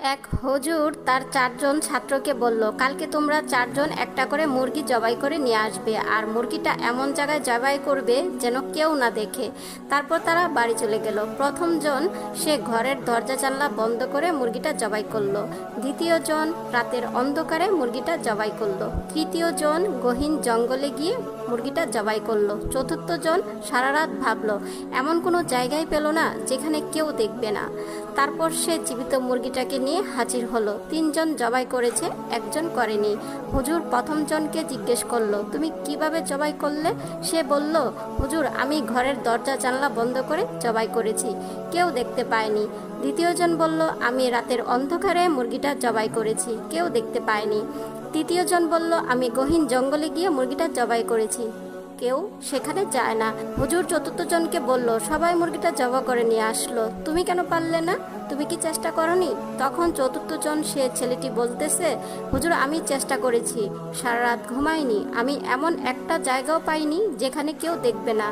এক হজুর তার চারজন ছাত্রকে বলল, কালকে তোমরা চারজন একটা করে মুরগি জবাই করে নিয়ে আসবে, আর মুরগিটা এমন জায়গায় জবাই করবে যেন কেউ না দেখে। তারপর তারা বাড়ি চলে গেল। প্রথমজন সে ঘরের দরজা জানলা বন্ধ করে মুরগিটা জবাই করল। দ্বিতীয় জন রাতের অন্ধকারে মুরগিটা জবাই করল। তৃতীয় জন গহীন জঙ্গলে গিয়ে মুরগিটা জবাই করল। চতুর্থ জন সারা রাত ভাবলো, এমন কোনো জায়গায় পেল না যেখানে কেউ দেখবে না। তারপর সে জীবিত মুরগিটাকে নিয়ে হাজির হলো। তিনজন জবাই করেছে, একজন করেনি। হুজুর প্রথম জনকে জিজ্ঞেস করল, তুমি কীভাবে জবাই করলে? সে বলল, হুজুর, আমি ঘরের দরজা জানলা বন্ধ করে জবাই করেছি। কেউ দেখতে পায়নি। দ্বিতীয়জন বলল, আমি রাতের অন্ধকারে মুরগিটা জবাই করেছি। কেউ দেখতে পায়নি। তৃতীয়জন বলল, আমি গহীন জঙ্গলে গিয়ে মুরগিটা জবাই করেছি। কেউ সেখানে যায় না। হুজুর চতুর্থ জনকে বলল, সবাই মুরগিটা জবা করে নিয়ে আসলো। তুমি কেন পারলে না? তুমি কি চেষ্টা করনি? তখন চতুর্থ জন সে ছেলেটি বলতেছে, হুজুর, আমি চেষ্টা করেছি। সারা রাত ঘুমাইনি। আমি এমন একটা জায়গাও পাইনি যেখানে কেউ দেখবে না।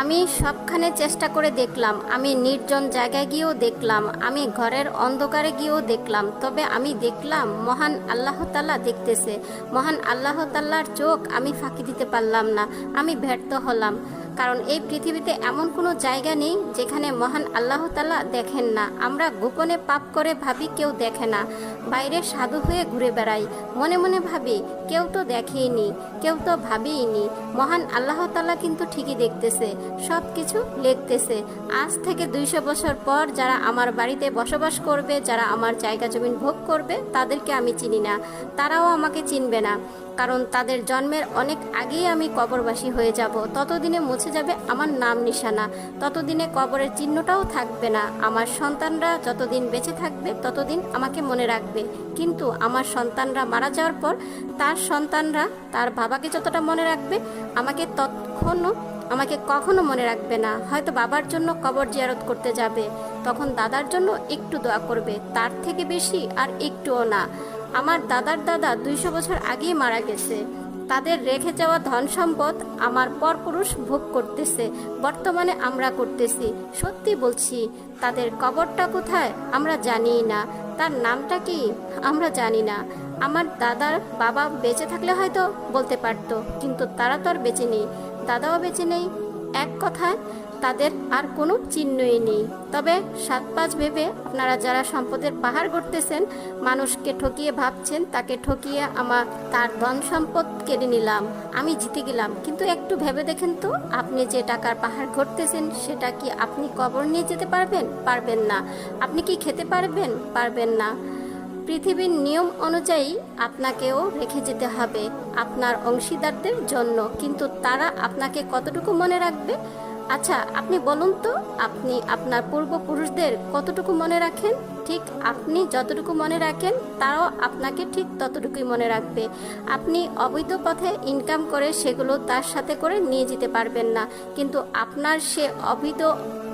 আমি সবখানে চেষ্টা করে দেখলাম। আমি নির্জন জায়গায় গিয়েও দেখলাম। আমি ঘরের অন্ধকারে গিয়েও দেখলাম। তবে আমি দেখলাম, মহান আল্লাহ তাল্লাহ দেখতেছে। মহান আল্লাহ তাল্লাহর চোখ আমি ফাঁকি দিতে পারলাম না। আমি ব্যর্থ হলাম। কারণ এই পৃথিবীতে এমন কোনো জায়গা নেই যেখানে মহান আল্লাহ তাল্লাহ দেখেন না। আমরা গোপনে পাপ করে ভাবি কেউ দেখে না। বাইরে সাধু হয়ে ঘুরে বেড়াই। মনে মনে ভাবি, কেউ তো দেখেইনি, কেউ তো ভাবেইনি। মহান আল্লাহ তাল্লাহ কিন্তু ঠিকই দেখতেছে সব কিছু লিখতেছে। আজ থেকে দুইশো বছর পর যারা আমার বাড়িতে বসবাস করবে, যারা আমার জায়গা জমিন ভোগ করবে, তাদেরকে আমি চিনি না। তারাও আমাকে চিনবে না। কারণ তাদের জন্মের অনেক আগেই আমি কবরবাসী হয়ে যাব। ততদিনে মুছে যাবে আমার নাম নিশানা। ততদিনে কবরের চিহ্নটাও থাকবে না। আমার সন্তানরা যতদিন বেঁচে থাকবে, ততদিন আমাকে মনে রাখবে। কিন্তু আমার সন্তানরা মারা যাওয়ার পর তার সন্তানরা তার বাবাকে যতটা মনে রাখবে, আমাকে তৎক্ষণও আমাকে কখনো মনে রাখবে না। হয়তো বাবার জন্য কবর জিয়ারত করতে যাবে। তখন দাদার জন্য একটু দোয়া করবে। তার থেকে বেশি আর একটুও না। আমার দাদার দাদা দুইশো বছর আগেই মারা গেছে। তাদের রেখে যাওয়া ধন সম্পদ আমার পরপুরুষ ভোগ করতেছে, বর্তমানে আমরা করতেছি। সত্যি বলছি, তাদের কবরটা কোথায় আমরা জানিই না। তার নামটা কি আমরা জানি না। আমার দাদার বাবা বেঁচে থাকলে হয়তো বলতে পারতো, কিন্তু তারা তো আর বেঁচে নেই। দাদাও বেঁচে নেই। এক কথায় তাদের আর কোনো চিহ্নই নেই। তবে সাত পাঁচ ভেবে আপনারা যারা সম্পদের পাহাড় গড়তেছেন, মানুষকে ঠকিয়ে ভাবছেন, তাকে ঠকিয়ে আমার তার ধন সম্পদ কেড়ে নিলাম। আমি জিতে গেলাম। কিন্তু একটু ভেবে দেখেন তো, আপনি যে টাকার পাহাড় ঘটতেছেন, সেটা কি আপনি কবর নিয়ে যেতে পারবেন? পারবেন না। আপনি কি খেতে পারবেন? পারবেন না। পৃথিবীর নিয়ম অনুযায়ী আপনাকেও রেখে যেতে হবে। আপনার অংশীদারদের জন্য। কিন্তু তারা আপনাকে কতটুকু মনে রাখবে? আচ্ছা আপনি বলুন তো আপনি আপনার পূর্বপুরুষদের কতটুকু মনে রাখেন? ঠিক আপনি যতটুকু মনে রাখেন তারাও আপনাকে ঠিক ততটুকুই মনে রাখবে। আপনি অবৈধ পথে ইনকাম করে সেগুলো তার সাথে করে নিয়ে যেতে পারবেন না। কিন্তু আপনার সে অবৈধ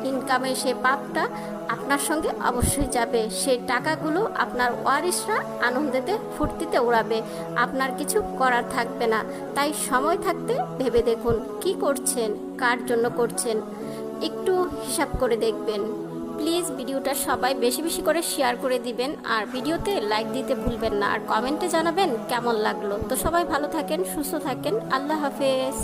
ইনকামের সে পাপটা আপনার সঙ্গে অবশ্যই যাবে। সেই টাকাগুলো আপনার ওয়ারিসরা আনন্দেতে ফুর্তিতে উড়াবে। আপনার কিছু করার থাকবে না। তাই সময় থাকতে ভেবে দেখুন, কি করছেন, কার জন্য করছেন? একটু হিসাব করে দেখবেন। প্লিজ ভিডিওটা সবাই বেশি বেশি করে শেয়ার করে দিবেন, আর ভিডিওতে লাইক দিতে ভুলবেন না, আর কমেন্টে জানাবেন কেমন লাগল। তো সবাই ভালো থাকেন, সুস্থ থাকেন, আল্লাহ হাফেজ।